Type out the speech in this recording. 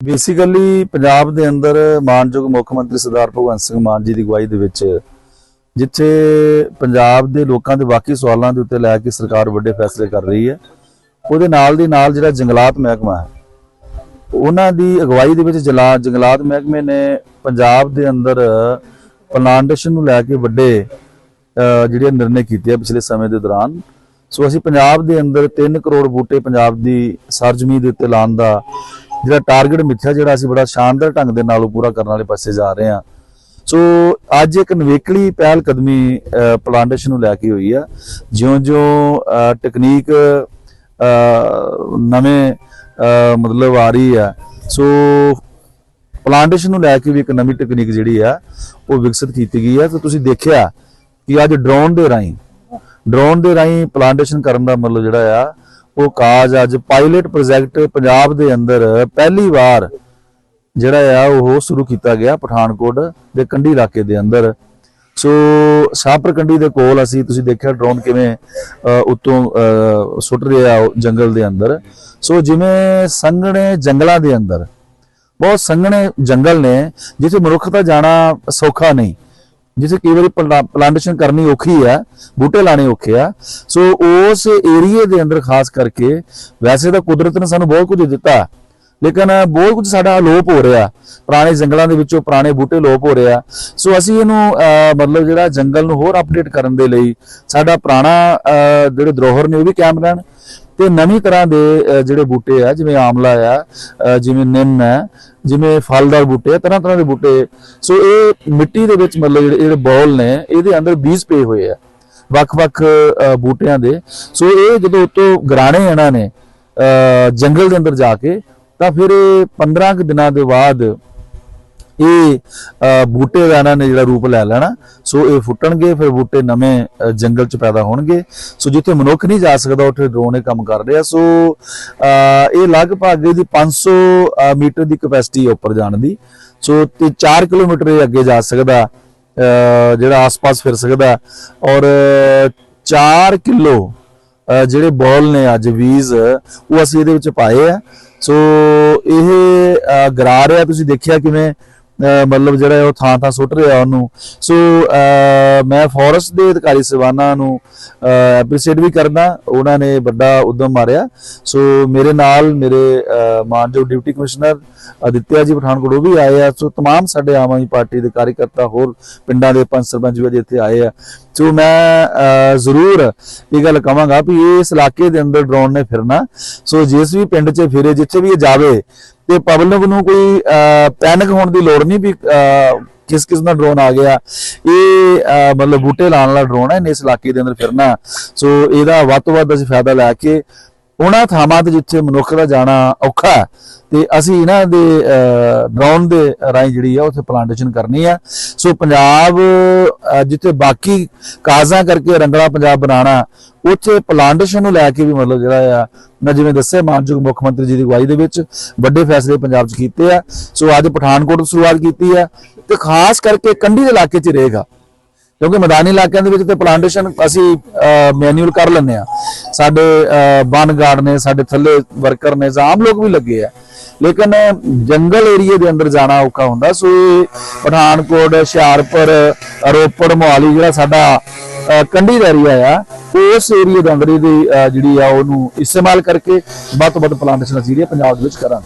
Basically Punjab ਦੇ ਅੰਦਰ ਮਾਨਯੋਗ ਮੁੱਖ ਮੰਤਰੀ ਸਰਦਾਰ ਭਗਵੰਤ ਸਿੰਘ ਮਾਨ ਜੀ ਦੀ ਅਗਵਾਈ ਦੇ ਵਿੱਚ ਜਿੱਥੇ ਪੰਜਾਬ ਦੇ ਲੋਕਾਂ ਦੇ ਬਾਕੀ ਸਵਾਲਾਂ ਦੇ ਉੱਤੇ ਲੈ ਕੇ ਸਰਕਾਰ ਵੱਡੇ ਫੈਸਲੇ ਕਰ ਰਹੀ ਹੈ, ਉਹਦੇ ਨਾਲ ਦੀ ਨਾਲ ਜਿਹੜਾ ਜੰਗਲਾਤ ਮਹਿਕਮਾ ਹੈ, ਉਹਨਾਂ ਦੀ ਅਗਵਾਈ ਦੇ ਵਿੱਚ ਜਲਾ, ਜੰਗਲਾਤ ਮਹਿਕਮੇ ਨੇ ਪੰਜਾਬ ਦੇ ਅੰਦਰ ਪਲਾਂਟੇਸ਼ਨ ਨੂੰ ਲੈ ਕੇ ਵੱਡੇ ਜਿਹੜੇ ਨਿਰਣੇ ਕੀਤੇ ਆ ਪਿਛਲੇ ਸਮੇਂ ਦੇ ਦੌਰਾਨ। ਸੋ ਅਸੀਂ ਪੰਜਾਬ ਦੇ ਅੰਦਰ 3 ਕਰੋੜ ਬੂਟੇ ਪੰਜਾਬ ਦੀ ਸਰਜ਼ਮੀਨ ਦੇ ਉੱਤੇ ਲਾਉਣ ਦਾ ਜਿਹੜਾ ਟਾਰਗੇਟ ਮਿੱਥਿਆ ਜਿਹੜਾ ਅਸੀਂ ਬੜਾ ਸ਼ਾਨਦਾਰ ਢੰਗ ਦੇ ਨਾਲ ਉਹ ਪੂਰਾ ਕਰਨ ਵਾਲੇ ਪਾਸੇ ਜਾ ਰਹੇ ਹਾਂ। ਸੋ ਅੱਜ ਇੱਕ ਨਵੇਕਲੀ ਪਹਿਲ ਕਦਮੀ ਪਲਾਂਟੇਸ਼ਨ ਨੂੰ ਲੈ ਕੇ ਹੋਈ ਆ। ਜਿਉਂ-ਜਿਉਂ ਅਹ, ਟੈਕਨੀਕ ਨਵੇਂ ਮਤਲਬ ਆ ਰਹੀ ਆ। ਸੋ ਪਲਾਂਟੇਸ਼ਨ ਨੂੰ ਲੈ ਕੇ ਵੀ ਇੱਕ ਨਵੀਂ ਟੈਕਨੀਕ ਜਿਹੜੀ ਆ ਉਹ ਵਿਕਸਿਤ ਕੀਤੀ ਗਈ ਹੈ ਤੇ ਤੁਸੀਂ ਦੇਖਿਆ ਕਿ ਅੱਜ ਡਰੋਨ ਦੇ ਰਾਹੀਂ ਡਰੋਨ ਦੇ ਰਾਹੀਂ ਪਲਾਂਟੇਸ਼ਨ ਕਰਨ ਦਾ ਮਤਲਬ ਜਿਹੜਾ ਆ ਉਹ ਕਾਜ ਅੱਜ ਪਾਇਲਟ ਪ੍ਰੋਜੈਕਟ ਪੰਜਾਬ ਦੇ ਅੰਦਰ ਪਹਿਲੀ ਵਾਰ ਜਿਹੜਾ ਆ ਉਹ ਸ਼ੁਰੂ ਕੀਤਾ ਗਿਆ ਪਠਾਨਕੋਟ ਦੇ ਕੰਢੀ ਇਲਾਕੇ ਦੇ ਅੰਦਰ। ਸੋ ਸ਼ਾਹਪੁਰ ਕੰਢੀ ਦੇ ਕੋਲ ਅਸੀਂ ਤੁਸੀਂ ਦੇਖਿਆ ਡਰੋਨ ਕਿਵੇਂ ਅ, ਉੱਤੋਂ ਅ, ਸੁੱਟ ਰਿਹਾ ਉਹ ਜੰਗਲ ਦੇ ਅੰਦਰ। ਸੋ ਜਿਵੇਂ ਸੰਘਣੇ ਜੰਗਲਾਂ ਦੇ ਅੰਦਰ ਬਹੁਤ ਸੰਘਣੇ ਜੰਗਲ ਨੇ ਜਿੱਥੇ ਮਨੁੱਖ ਦਾ ਜਾਣਾ ਸੌਖਾ ਨਹੀਂ। ਜਿੱਥੇ ਕਈ ਵਾਰੀ ਪਲਾਂਟੇਸ਼ਨ ਕਰਨੀ ਔਖੀ ਆ, ਬੂਟੇ ਲਾਣੇ ਔਖੇ ਆ, ਸੋ ਉਸ ਏਰੀਏ ਦੇ ਅੰਦਰ ਖਾਸ ਕਰਕੇ ਵੈਸੇ ਤਾਂ ਕੁਦਰਤ ਨੇ ਸਾਨੂੰ ਬਹੁਤ ਕੁਝ ਦਿੱਤਾ, ਲੇਕਿਨ ਬਹੁਤ ਕੁਝ ਸਾਡਾ ਅਲੋਪ ਹੋ ਰਿਹਾ, ਪੁਰਾਣੇ ਜੰਗਲਾਂ ਦੇ ਵਿੱਚੋਂ ਪੁਰਾਣੇ ਬੂਟੇ ਲੋਪ ਹੋ ਰਿਹਾ, ਸੋ ਅਸੀਂ ਇਹਨੂੰ ਮਤਲਬ ਜਿਹੜਾ ਜੰਗਲ ਨੂੰ ਹੋਰ ਅਪਡੇਟ ਕਰਨ ਦੇ ਲਈ ਸਾਡਾ ਪੁਰਾਣਾ ਜਿਹੜੇ ਧਰੋਹਰ ਨੇ ਉਹ ਵੀ ਕਾਇਮ ਰਹਿਣ ਤੇ ਨਵੀਂ ਤਰ੍ਹਾਂ ਦੇ ਜਿਹੜੇ ਬੂਟੇ ਆ, ਜਿਵੇਂ ਆਮਲਾ ਆ ਜਿਵੇਂ ਨਿੰਮ ਹੈ ਜਿਵੇਂ ਫਲਦਾਰ ਬੂਟੇ ਆ, ਤਰ੍ਹਾਂ ਤਰ੍ਹਾਂ ਦੇ ਬੂਟੇ। ਸੋ ਇਹ ਮਿੱਟੀ ਦੇ ਵਿੱਚ ਮਤਲਬ ਜਿਹੜੇ ਜਿਹੜੇ ਬੌਲ ਨੇ, ਇਹਦੇ ਅੰਦਰ ਬੀਜ ਪਏ ਹੋਏ ਆ, ਵੱਖ-ਵੱਖ ਬੂਟਿਆਂ ਦੇ। ਸੋ ਇਹ ਜਦੋਂ ਉਤੋਂ ਗਰਾਣੇ ਇਹਨਾਂ ਨੇ ਜੰਗਲ ਦੇ ਅੰਦਰ ਜਾ ਕੇ, ਤਾਂ ਫਿਰ ਇਹ 15 ਕੁ ਦਿਨਾਂ ਦੇ ਬਾਅਦ ਇਹ ਬੂਟੇ ਦਾ ਇਹਨਾਂ ਨੇ ਜਿਹੜਾ ਰੂਪ ਲੈ ਲੈਣਾ। ਸੋ ਇਹ ਫੁੱਟਣਗੇ ਫਿਰ ਬੂਟੇ ਨਵੇਂ ਜੰਗਲ 'ਚ ਪੈਦਾ ਹੋਣਗੇ। ਸੋ ਜਿੱਥੇ ਮਨੁੱਖ ਨਹੀਂ ਜਾ ਸਕਦਾ ਉੱਥੇ ਡਰੋਨ ਇਹ ਕੰਮ ਕਰ ਰਿਹਾ। ਸੋ ਇਹ ਲਗਭਗ ਇਹਦੀ 500 ਅਹ, ਮੀਟਰ ਦੀ ਕਪੈਸਿਟੀ ਉੱਪਰ ਜਾਣ ਦੀ। ਸੋ ਤੇ 4 ਕਿਲੋਮੀਟਰ ਇਹ ਅੱਗੇ ਜਾ ਸਕਦਾ ਜਿਹੜਾ ਆਸ-ਪਾਸ ਫਿਰ ਸਕਦਾ। ਔਰ 4 ਕਿਲੋ ਜਿਹੜੇ ਬੋਲ ਨੇ ਅੱਜ ਵੀਜ਼ ਉਹ ਅਸੀਂ ਇਹਦੇ ਵਿੱਚ ਪਾਏ ਆ। ਸੋ ਇਹ ਅਹ ਗਰਾ ਰਿਹਾ। ਤੁਸੀਂ ਦੇਖਿਆ ਕਿਵੇਂ ਮਤਲਬ ਜਿਹੜਾ ਹੈ ਉਹ ਥਾਂ ਥਾਂ ਸੁੱਟ ਰਿਹਾ ਉਹਨੂੰ ਸੋ ਅਹ ਮੈਂ ਫੋਰੈਸਟ ਦੇ ਅਧਿਕਾਰੀ ਸਵਾਨਾ ਨੂੰ ਐਪਰੀਸ਼ੀਏਟ ਵੀ ਕਰਦਾ ਉਹਨਾਂ ਨੇ ਵੱਡਾ ਉਦਮ ਮਾਰਿਆ ਸੋ ਮੇਰੇ ਨਾਲ ਮੇਰੇ ਅਹ ਮਾਨਯੋਗ ਡਿਪਟੀ ਕਮਿਸ਼ਨਰ ਅਦਿੱਤਿਆ ਜੀ ਪਠਾਨਕੋਟ ਉਹ ਵੀ ਆਏ ਆ ਸੋ तमाम ਸਾਡੇ ਆਮ ਆਦਮੀ ਪਾਰਟੀ ਦੇ ਕਾਰਜਕਰਤਾ ਹੋਰ ਪਿੰਡਾਂ ਦੇ ਪੰਚ ਸਰਪੰਚ ਵੀ ਅੱਜ ਇੱਥੇ ਆਏ ਆ ਸੋ ਮੈਂ ਅਹ, ਜ਼ਰੂਰ ਇਹ ਗੱਲ ਕਹਾਂਗਾ ਵੀ ਇਸ ਇਲਾਕੇ ਦੇ ਅੰਦਰ ਡਰੋਨ ਨੇ ਫਿਰਨਾ ਸੋ ਜਿਸ ਵੀ ਪਿੰਡ 'ਚ ਫਿਰੇ ਜਿੱਥੇ ਵੀ ਇਹ ਜਾਵੇ ਤੇ ਪਬਲਿਕ ਨੂੰ ਕੋਈ ਪੈਨਿਕ ਹੋਣ ਦੀ ਲੋੜ ਨਹੀਂ ਵੀ ਅਹ, ਕਿਸ ਕਿਸ ਦਾ ਡਰੋਨ ਆ ਗਿਆ। ਇਹ ਅਹ, ਮਤਲਬ ਬੂਟੇ ਲਾਉਣ ਵਾਲਾ ਡਰੋਨ ਹੈ ਇਸ ਇਲਾਕੇ ਦੇ ਅੰਦਰ ਫਿਰਨਾ। ਸੋ ਇਹਦਾ ਵੱਧ ਤੋਂ ਵੱਧ ਅਸੀਂ ਫਾਇਦਾ ਲੈ ਕੇ ਉਹਨਾਂ ਥਾਵਾਂ ਤੇ ਜਿੱਥੇ ਮਨੁੱਖ ਦਾ ਜਾਣਾ ਔਖਾ ਹੈ, ਤੇ ਅਸੀਂ ਇਹਨਾਂ ਦੇ ਡਰੋਨ ਦੇ ਰਾਹੀਂ ਜਿਹੜੀ ਆ ਉੱਥੇ ਪਲਾਂਟੇਸ਼ਨ ਕਰਨੀ ਆ। ਸੋ ਪੰਜਾਬ ਜਿੱਥੇ ਬਾਕੀ ਕਾਜ਼ਾਂ ਕਰਕੇ ਰੰਗਲਾ ਪੰਜਾਬ ਬਣਾਉਣਾ, ਉੱਥੇ ਪਲਾਂਟੇਸ਼ਨ ਨੂੰ ਲੈ ਕੇ ਵੀ ਮਤਲਬ ਜਿਹੜਾ ਆ, ਮੈਂ ਜਿਵੇਂ ਦੱਸਿਆ, ਮਾਨਯੋਗ ਮੁੱਖ ਮੰਤਰੀ ਜੀ ਦੀ ਅਗਵਾਈ ਦੇ ਵਿੱਚ ਵੱਡੇ ਫੈਸਲੇ ਪੰਜਾਬ 'ਚ ਕੀਤੇ ਆ। ਸੋ ਅੱਜ ਪਠਾਨਕੋਟ ਤੋਂ ਸ਼ੁਰੂਆਤ ਕੀਤੀ ਆ, ਤੇ ਖਾਸ ਕਰਕੇ ਕੰਢੀ ਦੇ ਇਲਾਕੇ 'ਚ ਰਹੇਗਾ। ਕਿਉਂਕਿ ਮੈਦਾਨੀ ਇਲਾਕਿਆਂ ਦੇ ਵਿੱਚ ਤੇ ਪਲਾਂਟੇਸ਼ਨ ਅਸੀਂ ਮੈਨੂਅਲ ਕਰ ਲੈਂਦੇ ਆ ਸਾਡੇ ਬਨ ਗਾਰਡ ਨੇ, ਸਾਡੇ ਥੱਲੇ ਵਰਕਰ ਨੇ ਜਾਂ ਆਮ ਲੋਕ ਵੀ ਲੱਗੇ ਆ। ਲੇਕਿਨ ਜੰਗਲ ਏਰੀਏ ਦੇ ਅੰਦਰ ਜਾਣਾ ਔਖਾ ਹੁੰਦਾ। ਸੋ ਇਹ ਪਠਾਨਕੋਟ, ਹੁਸ਼ਿਆਰਪੁਰ, ਰੋਪੜ, ਮੋਹਾਲੀ ਜਿਹੜਾ ਸਾਡਾ ਕੰਢੀ ਦਾ ਏਰੀਆ ਆ ਉਸ ਏਰੀਏ ਦੇ ਅੰਦਰ ਇਹਦੀ ਜਿਹੜੀ ਆ ਉਹਨੂੰ ਇਸਤੇਮਾਲ ਕਰਕੇ ਵੱਧ ਤੋਂ ਵੱਧ ਪਲਾਂਟੇਸ਼ਨ ਅਸੀਂ ਜਿਹੜੀ ਪੰਜਾਬ ਦੇ ਵਿੱਚ ਕਰਾਂਗੇ।